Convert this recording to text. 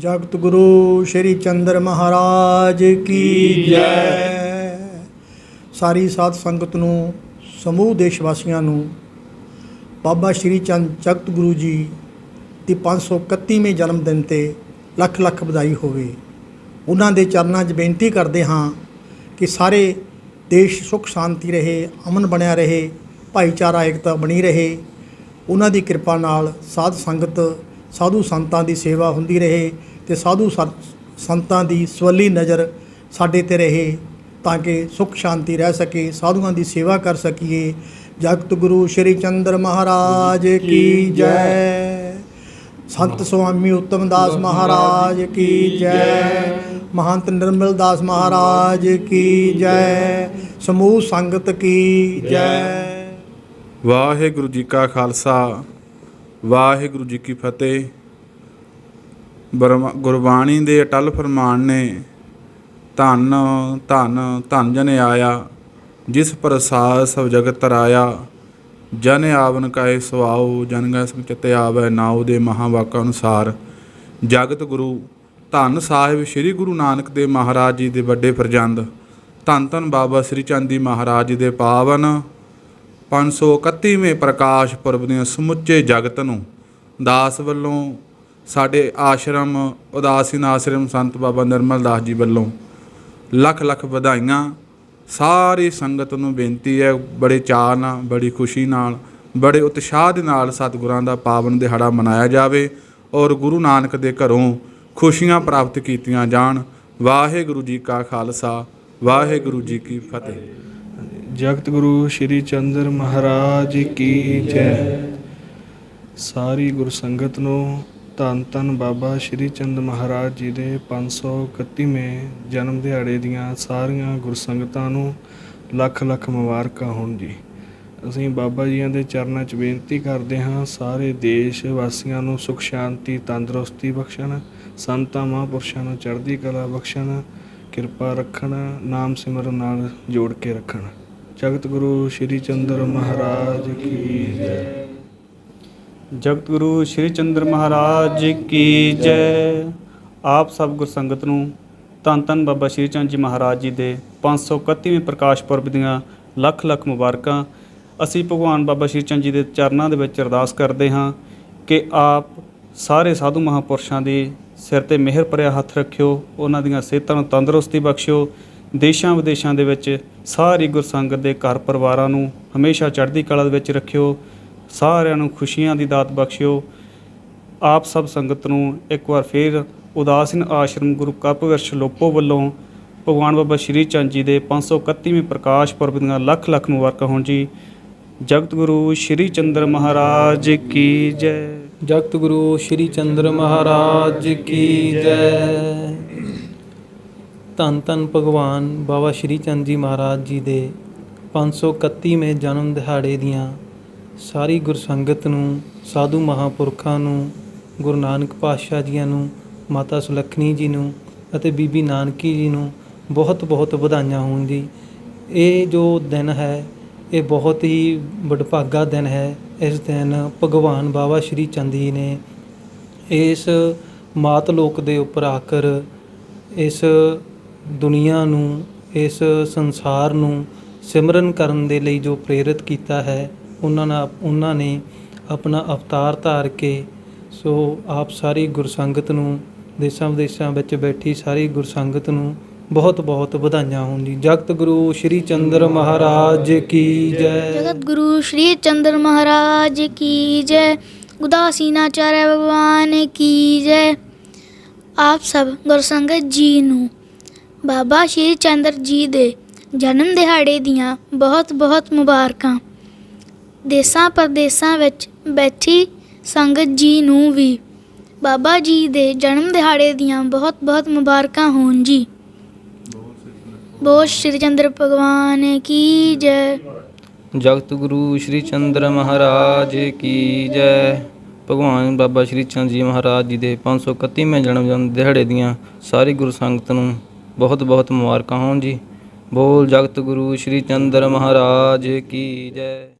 ਜਗਤ ਗੁਰੂ ਸ਼੍ਰੀ ਚੰਦਰ ਮਹਾਰਾਜ ਕੀ ਜੈ। ਸਾਰੀ ਸਾਧ ਸੰਗਤ ਨੂੰ, ਸਮੂਹ ਦੇਸ਼ ਵਾਸੀਆਂ ਨੂੰ, ਬਾਬਾ ਸ਼੍ਰੀ ਚੰਦ ਜਗਤ ਗੁਰੂ ਜੀ ਦੀ 531ਵੇਂ ਜਨਮ ਦਿਨ ਤੇ ਲੱਖ ਲੱਖ ਵਧਾਈ ਹੋਵੇ। ਉਹਨਾਂ ਦੇ ਚਰਨਾਂ 'ਚ ਬੇਨਤੀ ਕਰਦੇ ਹਾਂ ਕਿ ਸਾਰੇ ਦੇਸ਼ ਸੁਖ ਸ਼ਾਂਤੀ ਰਹੇ, ਅਮਨ ਬਣਿਆ ਰਹੇ, ਭਾਈਚਾਰਾ ਏਕਤਾ ਬਣੀ ਰਹੇ। ਉਹਨਾਂ ਦੀ ਕਿਰਪਾ ਨਾਲ ਸਾਧ ਸੰਗਤ ਸਾਧੂ ਸੰਤਾਂ ਦੀ ਸੇਵਾ ਹੁੰਦੀ ਰਹੇ ਤੇ ਸਾਧੂ ਸੰ- ਸੰਤਾਂ ਦੀ ਸਵੱਲੀ ਨਜ਼ਰ ਸਾਡੇ ਤੇ ਰਹੇ ਤਾਂ ਕਿ ਸੁਖ ਸ਼ਾਂਤੀ ਰਹਿ ਸਕੇ, ਸਾਧੂਆਂ ਦੀ ਸੇਵਾ ਕਰ ਸਕੀਏ। ਜਗਤ ਗੁਰੂ ਸ਼੍ਰੀ ਚੰਦਰ ਮਹਾਰਾਜ ਕੀ ਜੈ। ਸੰਤ ਸੁਆਮੀ ਉਤਮ ਦਾਸ ਮਹਾਰਾਜ ਕੀ ਜੈ। ਮਹੰਤ ਨਿਰਮਲ ਦਾਸ ਮਹਾਰਾਜ ਕੀ ਜੈ। ਸਮੂਹ ਸੰਗਤ ਕੀ ਜੈ। ਵਾਹਿਗੁਰੂ ਜੀ ਕਾ ਖਾਲਸਾ। ਵਾਹਿਗੁਰੂ ਜੀ ਕੀ ਫਤਿਹ। ਬਰਮ- ਗੁਰਬਾਣੀ ਦੇ ਅਟਲ ਫਰਮਾਨ ਨੇ, ਧੰਨ ਧੰਨ, ਧਨ ਜਨ ਆਇਆ, ਜਿਸ ਪ੍ਰਸਾਦ ਸਭ ਜਗਤ ਤਰਾਇਆ, ਜਨ ਆਵਨ ਕਾਏ ਸਵਾਉ ਜਨ ਗੈ ਸੰਗ ਚਿਤ ਆਵੈ, ਨਾਉ ਦੇ ਮਹਾਵਾਕਾ ਅਨੁਸਾਰ। ਜਗਤ ਗੁਰੂ, ਧੰਨ ਸਾਹਿਬ ਸ੍ਰੀ ਗੁਰੂ ਨਾਨਕ ਦੇਵ ਮਹਾਰਾਜ ਜੀ ਦੇ ਵੱਡੇ ਪ੍ਰਜੰਦ, ਧੰਨ ਧੰਨ ਬਾਬਾ ਸ੍ਰੀ ਚੰਦ ਜੀ ਮਹਾਰਾਜ ਜੀ ਦੇ ਪਾਵਨ 531ਵੇਂ ਪ੍ਰਕਾਸ਼ ਪੁਰਬ ਦੀਆਂ ਸਮੁੱਚੇ ਜਗਤ ਨੂੰ ਦਾਸ ਵੱਲੋਂ ਸਾਡੇ ਆਸ਼ਰਮ, ਉਦਾਸੀਨ ਆਸ਼ਰਮ ਸੰਤ ਬਾਬਾ ਨਿਰਮਲ ਦਾਸ ਜੀ ਵੱਲੋਂ ਲੱਖ ਲੱਖ ਵਧਾਈਆਂ। ਸਾਰੀ ਸੰਗਤ ਨੂੰ ਬੇਨਤੀ ਹੈ, ਬੜੇ ਚਾਅ ਨਾਲ, ਬੜੀ ਖੁਸ਼ੀ ਨਾਲ, ਬੜੇ ਉਤਸ਼ਾਹ ਦੇ ਨਾਲ ਸਤਿਗੁਰਾਂ ਦਾ ਪਾਵਨ ਦਿਹਾੜਾ ਮਨਾਇਆ ਜਾਵੇ ਔਰ ਗੁਰੂ ਨਾਨਕ ਦੇ ਘਰੋਂ ਖੁਸ਼ੀਆਂ ਪ੍ਰਾਪਤ ਕੀਤੀਆਂ ਜਾਣ। ਵਾਹਿਗੁਰੂ ਜੀ ਕਾ ਖਾਲਸਾ, ਵਾਹਿਗੁਰੂ ਜੀ ਕੀ ਫਤਿਹ। ਜਗਤ ਗੁਰੂ ਸ਼੍ਰੀ ਚੰਦਰ ਮਹਾਰਾਜ ਕੀ ਜੈ। ਸਾਰੀ ਗੁਰ ਸੰਗਤ ਨੂੰ ਧੰਨ ਧੰਨ ਬਾਬਾ ਸ਼੍ਰੀ ਚੰਦ ਮਹਾਰਾਜ ਜੀ ਦੇ 531ਵੇਂ ਜਨਮ ਦਿਹਾੜੇ ਦੀਆਂ ਸਾਰੀਆਂ ਗੁਰ ਸੰਗਤਾਂ ਨੂੰ ਲੱਖ ਲੱਖ ਮੁਬਾਰਕਾਂ ਹੋਣ ਜੀ। ਅਸੀਂ ਬਾਬਾ ਜੀਆਂ ਦੇ ਚਰਨਾਂ 'ਚ ਬੇਨਤੀ ਕਰਦੇ ਹਾਂ, ਸਾਰੇ ਦੇਸ਼ ਵਾਸੀਆਂ ਨੂੰ ਸੁਖ, ਸ਼ਾਂਤੀ, ਤੰਦਰੁਸਤੀ ਬਖਸ਼ਣ, ਸੰਤਾਂ, ਮਹਾਂਪੁਰਸ਼ਾਂ ਨੂੰ ਚੜ੍ਹਦੀ ਕਲਾ ਬਖਸ਼ਣ, ਕਿਰਪਾ ਰੱਖਣ, ਨਾਮ ਸਿਮਰਨ ਨਾਲ ਜੋੜ ਕੇ ਰੱਖਣ। ਜਗਤ ਗੁਰੂ ਸ਼੍ਰੀ ਚੰਦਰ ਮਹਾਰਾਜ ਕੀ ਜੈ। ਜਗਤ ਗੁਰੂ ਸ਼੍ਰੀ ਚੰਦਰ ਮਹਾਰਾਜ ਕੀ ਜੈ। ਆਪ ਸਭ ਗੁਰਸੰਗਤ ਨੂੰ ਧੰਨ ਧੰਨ ਬਾਬਾ ਸ਼੍ਰੀ ਚੰਦ ਜੀ ਮਹਾਰਾਜ ਜੀ ਦੇ 531ਵੇਂ ਪ੍ਰਕਾਸ਼ ਪੁਰਬ ਦੀਆਂ ਲੱਖ ਲੱਖ ਮੁਬਾਰਕਾਂ ਅਸੀਂ ਭਗਵਾਨ ਬਾਬਾ ਸ਼੍ਰੀ ਚੰਦ ਜੀ ਦੇ ਚਰਨਾਂ ਦੇ ਵਿੱਚ ਅਰਦਾਸ ਕਰਦੇ ਹਾਂ ਕਿ ਆਪ ਸਾਰੇ ਸਾਧੂ ਮਹਾਂਪੁਰਸ਼ਾਂ ਦੇ ਸਿਰ ਤੇ ਮਿਹਰ ਭਰਿਆ ਹੱਥ ਰੱਖਿਓ, ਉਹਨਾਂ ਦੀਆਂ ਸਿਹਤਾਂ ਨੂੰ ਤੰਦਰੁਸਤੀ ਬਖਸ਼ਿਓ ਦੇਸ਼ਾਂ ਵਿਦੇਸ਼ਾਂ ਦੇ ਵਿੱਚ ਸਾਰੀ ਗੁਰਸੰਗਤ ਦੇ ਘਰ ਪਰਿਵਾਰਾਂ ਨੂੰ ਹਮੇਸ਼ਾ ਚੜ੍ਹਦੀ ਕਲਾ ਦੇ ਵਿੱਚ ਰੱਖਿਓ, ਸਾਰਿਆਂ ਨੂੰ ਖੁਸ਼ੀਆਂ ਦੀ ਦਾਤ ਬਖਸ਼ਿਓ। ਆਪ ਸਭ ਸੰਗਤ ਨੂੰ ਇੱਕ ਵਾਰ ਫੇਰ ਉਦਾਸੀਨ ਆਸ਼ਰਮ ਗੁਰੂ ਕਪਵਿਰਸ਼ ਲੋਪੋ ਵੱਲੋਂ ਭਗਵਾਨ ਬਾਬਾ ਸ਼੍ਰੀ ਚੰਦ ਜੀ ਦੇ 531ਵੇਂ ਪ੍ਰਕਾਸ਼ ਪੁਰਬ ਦੀਆਂ ਲੱਖ ਲੱਖ ਮੁਬਾਰਕਾਂ ਹੋਣ ਜੀ। ਜਗਤ ਗੁਰੂ ਸ਼੍ਰੀ ਚੰਦਰ ਮਹਾਰਾਜ ਕੀ ਜੈ। ਜਗਤ ਗੁਰੂ ਸ਼੍ਰੀ ਚੰਦਰ ਮਹਾਰਾਜ ਕੀ ਜੈ। ਧੰਨ ਧੰਨ ਭਗਵਾਨ ਬਾਬਾ ਸ਼੍ਰੀ ਚੰਦ ਜੀ ਮਹਾਰਾਜ ਜੀ ਦੇ 531ਵੇਂ ਜਨਮ ਦਿਹਾੜੇ ਦੀਆਂ ਸਾਰੀ ਗੁਰਸੰਗਤ ਨੂੰ, ਸਾਧੂ ਮਹਾਪੁਰਖਾਂ ਨੂੰ, ਗੁਰੂ ਨਾਨਕ ਪਾਤਸ਼ਾਹ ਜੀਆਂ ਨੂੰ, ਮਾਤਾ ਸੁਲੱਖਣੀ ਜੀ ਨੂੰ ਅਤੇ ਬੀਬੀ ਨਾਨਕੀ ਜੀ ਨੂੰ ਬਹੁਤ ਬਹੁਤ ਵਧਾਈਆਂ ਹੋਣ ਜੀ। ਇਹ ਜੋ ਦਿਨ ਹੈ, ਇਹ ਬਹੁਤ ਹੀ ਵਡਭਾਗਾ ਦਿਨ ਹੈ। ਇਸ ਦਿਨ ਭਗਵਾਨ ਬਾਬਾ ਸ਼੍ਰੀ ਚੰਦ ਜੀ ਨੇ ਇਸ ਮਾਤ ਲੋਕ ਦੇ ਉੱਪਰ ਆਕਰ ਇਸ ਦੁਨੀਆ ਨੂੰ, ਇਸ ਸੰਸਾਰ ਨੂੰ ਸਿਮਰਨ ਕਰਨ ਦੇ ਲਈ ਜੋ ਪ੍ਰੇਰਿਤ ਕੀਤਾ ਹੈ, ਉਹਨਾਂ ਨਾਲ, ਉਹਨਾਂ ਨੇ ਆਪਣਾ ਅਵਤਾਰ ਧਾਰ ਕੇ ਸੋ ਆਪ ਸਾਰੀ ਗੁਰਸੰਗਤ ਨੂੰ, ਦੇਸ਼ਾਂ ਵਿਦੇਸ਼ਾਂ ਵਿੱਚ ਬੈਠੀ ਸਾਰੀ ਗੁਰਸੰਗਤ ਨੂੰ ਬਹੁਤ ਬਹੁਤ ਵਧਾਈਆਂ ਹੋਣ ਜੀ। ਜਗਤ ਗੁਰੂ ਸ਼੍ਰੀ ਚੰਦਰ ਮਹਾਰਾਜ ਕੀ ਜੈ। ਜਗਤ ਗੁਰੂ ਸ਼੍ਰੀ ਚੰਦਰ ਮਹਾਰਾਜ ਕੀ ਜੈ। ਉਦਾਸੀਨਾਚਾਰਿਆ ਭਗਵਾਨ ਕੀ ਜੈ। ਆਪ ਸਭ ਗੁਰਸੰਗਤ ਜੀ ਨੂੰ ਬਾਬਾ ਸ਼੍ਰੀ ਚੰਦਰ ਜੀ ਦੇ ਜਨਮ ਦਿਹਾੜੇ ਦੀਆਂ ਬਹੁਤ ਬਹੁਤ ਮੁਬਾਰਕਾਂ। ਦੇਸਾਂ ਪਰਦੇਸਾਂ ਵਿੱਚ ਬੈਠੀ ਸੰਗਤ ਜੀ ਨੂੰ ਵੀ ਬਾਬਾ ਜੀ ਦੇ ਜਨਮ ਦਿਹਾੜੇ ਦੀਆਂ ਬਹੁਤ ਬਹੁਤ ਮੁਬਾਰਕਾਂ ਹੋਣ ਜੀ। ਬੋਲ ਸ਼੍ਰੀ ਚੰਦਰ ਭਗਵਾਨ ਕੀ ਜੈ। ਜਗਤ ਗੁਰੂ ਸ਼੍ਰੀ ਚੰਦਰ ਮਹਾਰਾਜ ਕੀ ਜੈ। ਭਗਵਾਨ ਬਾਬਾ ਸ਼੍ਰੀ ਚੰਦ ਜੀ ਮਹਾਰਾਜ ਜੀ ਦੇ 531ਵੇਂ ਜਨਮ ਜਨ ਦਿਹਾੜੇ ਦੀਆਂ ਸਾਰੀ ਗੁਰੂ ਸੰਗਤ ਨੂੰ ਬਹੁਤ ਬਹੁਤ ਮੁਬਾਰਕਾਂ ਹੋਣ ਜੀ। ਬੋਲ ਜਗਤ ਗੁਰੂ ਸ਼੍ਰੀ ਚੰਦਰ ਮਹਾਰਾਜ ਕੀ ਜੈ।